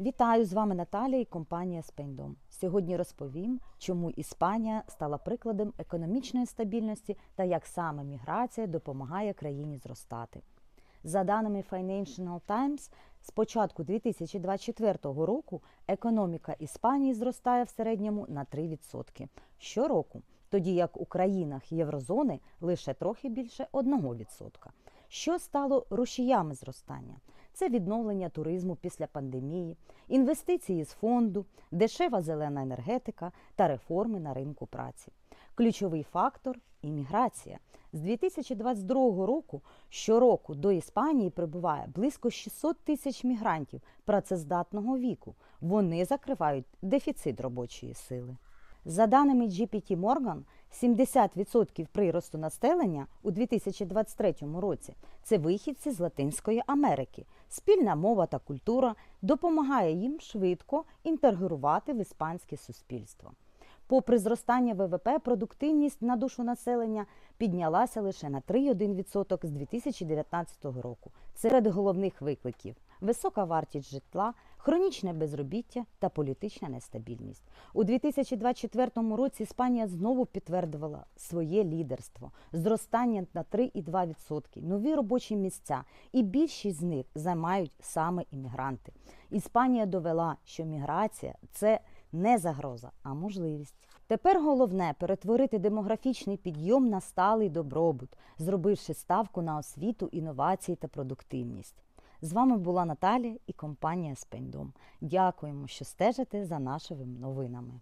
Вітаю з вами Наталія і компанія Спейндом. Сьогодні розповім, чому Іспанія стала прикладом економічної стабільності та як саме міграція допомагає країні зростати. За даними Financial Times, з початку 2024 року економіка Іспанії зростає в середньому на 3% щороку, тоді як у країнах Єврозони лише трохи більше 1%. Що стало рушіями зростання? Це відновлення туризму після пандемії, інвестиції з фонду, дешева зелена енергетика та реформи на ринку праці. Ключовий фактор імміграція. З 2022 року щороку до Іспанії прибуває близько 600 тисяч мігрантів працездатного віку. Вони закривають дефіцит робочої сили. За даними GPT Morgan, 70% приросту населення у 2023 році це вихідці з Латинської Америки. Спільна мова та культура допомагає їм швидко інтегрувати в іспанське суспільство. Попри зростання ВВП, продуктивність на душу населення піднялася лише на 3,1% з 2019 року. Це серед головних викликів: висока вартість житла, хронічне безробіття та політична нестабільність. У 2024 році Іспанія знову підтвердила своє лідерство, зростання на 3,2%, нові робочі місця, і більшість з них займають саме іммігранти. Іспанія довела, що міграція це не загроза, а можливість. Тепер головне перетворити демографічний підйом на сталий добробут, зробивши ставку на освіту, інновації та продуктивність. З вами була Наталія і компанія Спендом. Дякуємо, що стежите за нашими новинами.